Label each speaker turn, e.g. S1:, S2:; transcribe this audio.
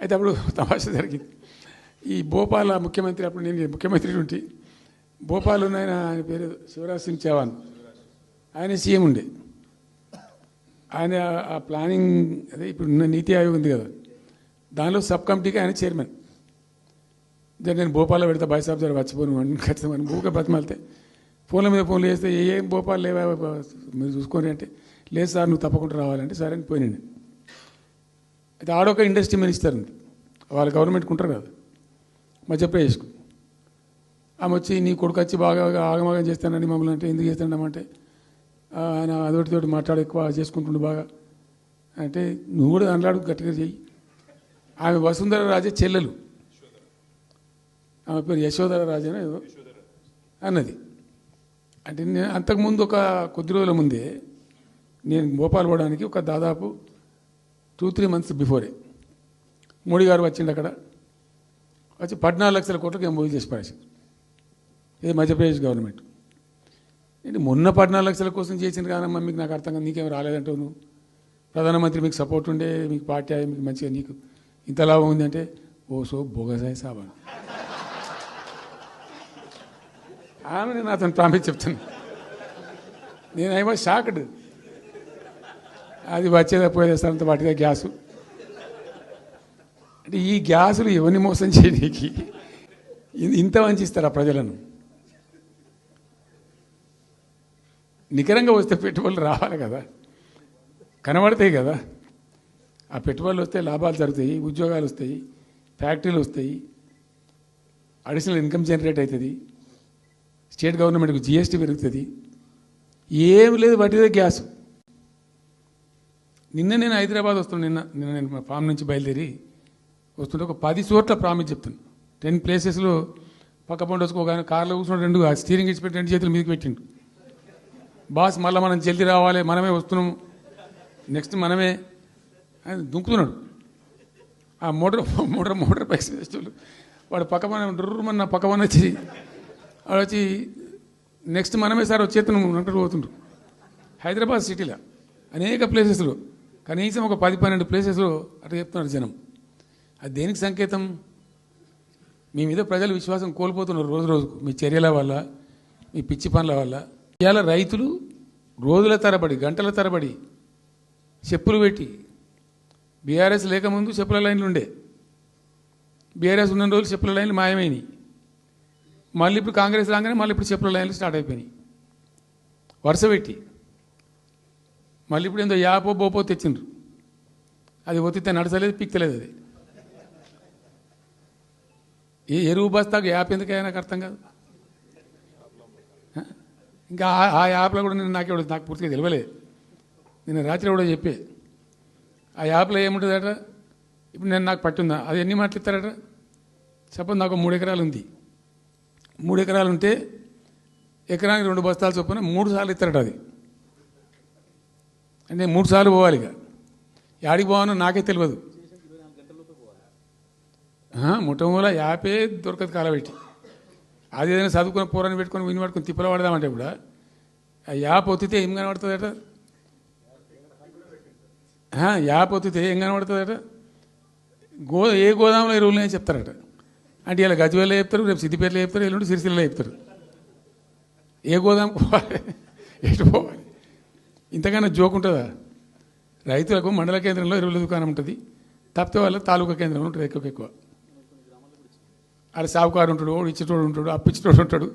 S1: అయితే అప్పుడు తమాషా జరిగింది. ఈ భోపాల ముఖ్యమంత్రి అప్పుడు నేను ముఖ్యమంత్రి ఉంటే భోపాల్ ఉన్న ఆయన ఆయన పేరు శివరాజ్ సింగ్ చౌహాన్. ఆయన సీఎం ఉండే. ఆయన ఆ ప్లానింగ్ అదే ఇప్పుడు ఉన్న నీతి ఆయోగ్ ఉంది కదా. దానిలో సబ్ కమిటీకి ఆయన చైర్మన్. నేను భోపాల్లో పెడతా బాయ్ సాబ్ జర మర్చిపోను ఖచ్చితంగా భూగా బతిమాలితే. ఫోన్ల మీద ఫోన్లు చేస్తే ఏం భోపాల్ లేవా మీరు చూసుకోండి అంటే లేదు సార్ నువ్వు తప్పకుండా రావాలంటే సరే అని పోయినండి అయితే ఆడొక ఇండస్ట్రీ మినిస్టర్ ఉంది వాళ్ళ గవర్నమెంట్కి ఉంటారు కదా. మధ్యప్రదేశ్కు ఆమె వచ్చి నీ కొడుకు వచ్చి బాగా ఆగమాగం చేస్తానని మమ్మల్ని అంటే ఎందుకు చేస్తాడమంటే అంటే ఆయన అదొకటితోటి మాట్లాడు ఎక్కువ చేసుకుంటుండు బాగా. అంటే నువ్వు కూడా దాంట్లో గట్టిగా చెయ్యి. ఆమె వసుంధర రాజే చెల్లెలు. ఆమె పేరు యశోధర రాజేనా ఏదో అన్నది. అంటే నేను అంతకుముందు ఒక కొద్ది రోజుల ముందే నేను భోపాల్ పోవడానికి ఒక దాదాపు two three months before Modi garu వచ్చిండు అక్కడ. వచ్చి పద్నాలుగు లక్షల కోట్లకి ఏం మూవీ చేసి పడేసింది ఇది మధ్యప్రదేశ్ గవర్నమెంట్. ఏంటి మొన్న పద్నాలుగు లక్షల కోసం చేసింది కాదమ్మా మీకు నాకు అర్థం కాదు నీకేం రాలేదంటావు నువ్వు. ప్రధానమంత్రి మీకు సపోర్ట్ ఉండే మీకు పార్టీ అయ్యి మీకు మంచిగా నీకు ఇంత లాభం ఉంది అంటే ఓ సో బొగసాయి సాబా ఆమె నేను అతను ప్రామిస్ చెప్తాను నేను ఐ వాజ్ షాక్డ్ అది వచ్చేదా పోయేదా వాటిదే గ్యాసు. అంటే ఈ గ్యాసులు ఎవరిని మోసం చేయడానికి ఇంత వంచిస్తారా ప్రజలను? నికరంగా వస్తే పెట్టుబడులు రావాలి కదా. కనబడతాయి కదా. ఆ పెట్టుబడులు వస్తే లాభాలు జరుగుతాయి ఉద్యోగాలు వస్తాయి ఫ్యాక్టరీలు వస్తాయి. అడిషనల్ ఇన్కమ్ జనరేట్ అవుతుంది. స్టేట్ గవర్నమెంట్కి జిఎస్టీ పెరుగుతుంది. ఏం లేదు వాటిదే గ్యాస్. నిన్న నేను హైదరాబాద్ వస్తున్నాను నిన్న నిన్న నేను మా ఫామ్ నుంచి బయలుదేరి వస్తుంటే ఒక పది చోట్ల ప్రామిస్ చెప్తాను. టెన్ ప్లేసెస్లో పక్క పండు వచ్చుకో కానీ కార్లో కూర్చున్న రెండు ఆ స్టీరింగ్ ఇచ్చి పెట్టి రెండు చేతులు మీదకి పెట్టిండు. బాస్ మళ్ళీ మనం జల్దీ రావాలి మనమే వస్తున్నాం. నెక్స్ట్ మనమే. అని దుంకుతున్నాడు. ఆ మోటార్ మోటార్ మోటార్ బైక్స్ వేసేవాళ్ళు వాడు పక్క మన డుర్రమన్న పక్క మన వచ్చి వాడు వచ్చి నెక్స్ట్ మనమే సార్ వచ్చేతను అంటారు పోతుండ్రు హైదరాబాద్ సిటీలో. అనేక ప్లేసెస్లో కనీసం ఒక పది పన్నెండు ప్లేసెస్లో అట్లా చెప్తున్నారు జనం. అది దేనికి సంకేతం? మీ మీద ప్రజలు విశ్వాసం కోల్పోతున్నారు రోజు రోజుకు. మీ చర్యల వల్ల మీ పిచ్చి పనుల వల్ల. ఇవాళ రైతులు రోజుల తరబడి గంటల తరబడి చెప్పులు పెట్టి బీఆర్ఎస్ లేకముందు చెప్పుల లైన్లు ఉండే. బీఆర్ఎస్ ఉన్న రోజులు చెప్పుల లైన్లు మాయమైనవి మళ్ళీ ఇప్పుడు కాంగ్రెస్ రాగానే మళ్ళీ ఇప్పుడు చెప్పుల లైన్లు స్టార్ట్ అయిపోయినాయి. వరుస పెట్టి. మళ్ళీ ఇప్పుడు ఏందో యాపో బోపో తెచ్చిండ్రు. అది ఒత్తితే నడచలేదు పిక్తలేదు అది. ఏ ఎరువు బస్తాకు యాప్ ఎందుకైనా నాకు అర్థం కాదు. ఇంకా ఆ- యాప్లో కూడా నేను నాకు నాకు పూర్తిగా తెలియలేదు నేను రాత్రి కూడా చెప్పే. ఆ యాప్లో ఏముంటుందట? ఇప్పుడు నేను నాకు పట్టుందా? అది ఎన్ని మాటలు ఇస్తారట? చెప్పండి నాకు మూడు ఎకరాలు ఉంది. మూడు ఎకరాలు ఉంటే ఎకరానికి రెండు బస్తాలు చొప్పున మూడు సార్లు ఇస్తారట అది. అంటే మూడు సార్లు పోవాలి ఇక యాడికి పోవాలో నాకే తెలియదు ముఠమూల యాపే దొరకదు కాలబెట్టి అది ఏదైనా చదువుకుని పూరని పెట్టుకొని విని పట్టుకొని తిప్పల పడదామంటే కూడా ఆ యాప్ ఒత్తితే ఏం కనబడుతుందట? ఆ, యాప్ ఒత్తితే ఏం కనబడుతుందట? గో ఏ గోదాంలో ఎరువులు అని చెప్తారట. అంటే ఇలా గజ్వేల్లో చెప్తారు రేపు సిద్దిపేటలో చెప్తారు ఎల్లుండి సిరిసిల్లలో చెప్తారు. ఏ గోదాం పోవాలి? ఎటు పోవాలి? ఇంతకన్నా జోక్ ఉంటుందా? రైతులకు మండల కేంద్రంలో ఎరువుల దుకాణం ఉంటుంది. తప్పితే వాళ్ళ తాలూకా కేంద్రంలో ఉంటుంది ఎక్కువ ఎక్కువ. అక్కడ సావుకారు ఉంటాడు ఇచ్చేటోడు ఉంటాడు అప్పించేటోడు ఉంటాడు.